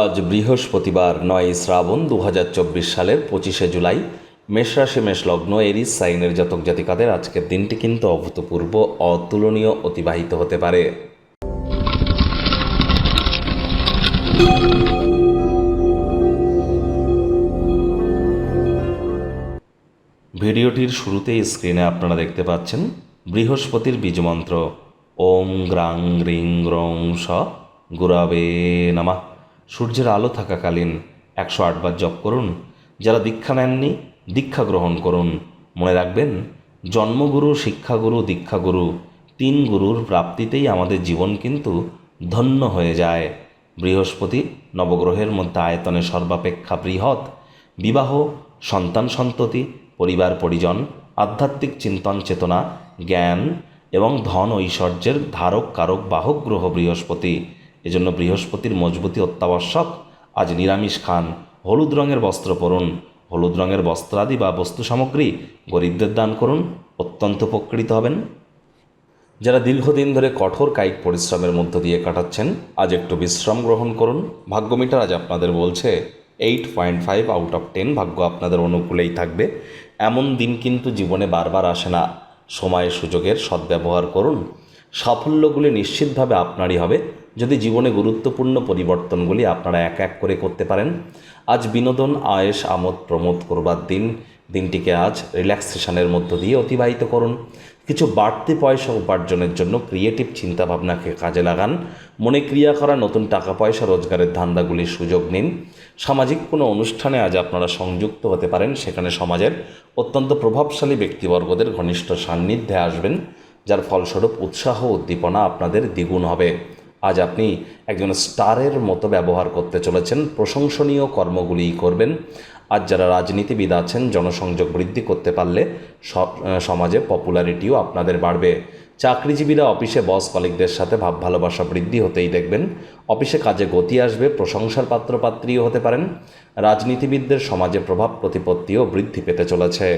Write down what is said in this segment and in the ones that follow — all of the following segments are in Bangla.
আজ বৃহস্পতিবার নয় শ্রাবণ দু হাজার চব্বিশ সালের পঁচিশে জুলাই মেষরাশি মেষ লগ্ন, এরিস, সাইনের জাতক জাতিকাদের আজকের দিনটি কিন্তু অভূতপূর্ব, অতুলনীয়, অতিবাহিত হতে পারে। ভিডিওটির শুরুতেই স্ক্রিনে আপনারা দেখতে পাচ্ছেন বৃহস্পতির বীজমন্ত্র ওম গ্রাং, গ্রিং গ্রং স, গুরাবে, নামা। সূর্যের আলো থাকাকালীন একশো আটবার জপ করুন। যারা দীক্ষা নেননি, দীক্ষা গ্রহণ করুন। মনে রাখবেন, জন্মগুরু, শিক্ষাগুরু, দীক্ষাগুরু তিন গুরুর প্রাপ্তিতেই আমাদের জীবন কিন্তু ধন্য হয়ে যায়। বৃহস্পতি নবগ্রহের মধ্যে আয়তনে সর্বাপেক্ষা বৃহৎ। বিবাহ, সন্তান সন্ততি, পরিবার পরিজন, আধ্যাত্মিক চিন্তন চেতনা, জ্ঞান এবং ধন ঐশ্বর্যের ধারক কারক বাহক গ্রহ বৃহস্পতি। এজন্য বৃহস্পতির মজবুতি অত্যাবশ্যক। আজ নিরামিষ খান। হলুদ রঙের বস্ত্র পরুন। হলুদ রঙের বস্ত্রাদি বা বস্তু সামগ্রী গরিবদের দান করুন। অত্যন্ত উপকৃত হবেন। যারা দীর্ঘদিন ধরে কঠোর কায়িক পরিশ্রমের মধ্য দিয়ে কাটাচ্ছেন, আজ একটু বিশ্রাম গ্রহণ করুন। ভাগ্যমিটার আজ আপনাদের বলছে, eight point five out of ten ভাগ্য আপনাদের অনুকূলেই থাকবে। এমন দিন কিন্তু জীবনে বারবার আসে না। সময় সুযোগের সদ্ব্যবহার করুন। সাফল্যগুলি নিশ্চিতভাবে আপনারই হবে। যদি জীবনে গুরুত্বপূর্ণ পরিবর্তনগুলি আপনারা এক এক করে করতে পারেন, আজ বিনোদন আয়েস আমোদ, প্রমোদ করবার দিন, দিনটিকে আজ রিল্যাক্সেশনের মধ্য দিয়ে অতিবাহিত করুন। কিছু বাড়তি পয়সা উপার্জনের জন্য ক্রিয়েটিভ চিন্তাভাবনাকে কাজে লাগান। মনে ক্রিয়া করা নতুন টাকা, পয়সা, রোজগারের ধান্দাগুলির সুযোগ নিন। সামাজিক কোনো অনুষ্ঠানে আজ আপনারা সংযুক্ত হতে পারেন, সেখানে সমাজের অত্যন্ত প্রভাবশালী ব্যক্তিবর্গদের ঘনিষ্ঠ সান্নিধ্যে আসবেন, যার ফলস্বরূপ উৎসাহ উদ্দীপনা আপনাদের দ্বিগুণ হবে। আজ আপনি একজন স্টারের মতো ব্যবহার করতে চলেছেন, প্রশংসনীয় কর্মগুলি করবেন। আজ যারা রাজনীতিবিদ আছেন, জনসংযোগ বৃদ্ধি করতে পারলে সমাজে পপুলারিটিও আপনাদের বাড়বে। চাকরিজীবীরা অফিসে বস কলিকদের সাথে ভাব ভালোবাসা বৃদ্ধি হতেই দেখবেন। অফিসে কাজে গতি আসবে, প্রশংসার পাত্রপাত্রীও হতে পারেন। রাজনীতিবিদদের সমাজে প্রভাব প্রতিপত্তিও বৃদ্ধি পেতে চলেছে।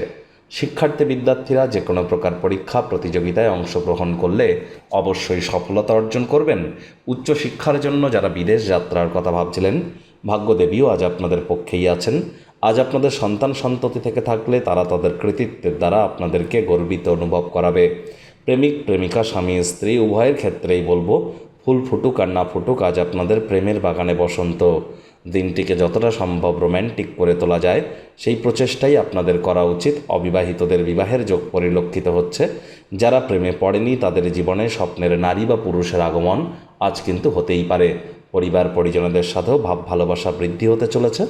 শিক্ষার্থী বিদ্যার্থীরা যে কোনো প্রকার পরীক্ষা, প্রতিযোগিতায় অংশগ্রহণ করলে অবশ্যই সফলতা অর্জন করবেন। উচ্চশিক্ষার জন্য যারা বিদেশ যাত্রার কথা ভাবছিলেন, ভাগ্যদেবীও আজ আপনাদের পক্ষেই আছেন। আজ আপনাদের সন্তান সন্ততি থেকে থাকলে তারা তাদের কৃতিত্বের দ্বারা আপনাদেরকে গর্বিত অনুভব করাবে। প্রেমিক, প্রেমিকা, স্বামী, স্ত্রী, উভয়ের ক্ষেত্রেই বলব, ফুল ফুটুক আর না ফুটুক আজ আপনাদের প্রেমের বাগানে বসন্ত। দিনটিকে যতটা সম্ভব রোম্যান্টিক করে তোলা যায়, সেই প্রচেষ্টাই আপনাদের করা উচিত। অবিবাহিতদের বিবাহের যোগ পরিলক্ষিত হচ্ছে। যারা প্রেমে পড়েনি, তাদের জীবনে স্বপ্নের নারী বা পুরুষের আগমন আজ কিন্তু হতেই পারে। পরিবার পরিজনদের সাথেও ভাব ভালোবাসা বৃদ্ধি হতে চলেছে।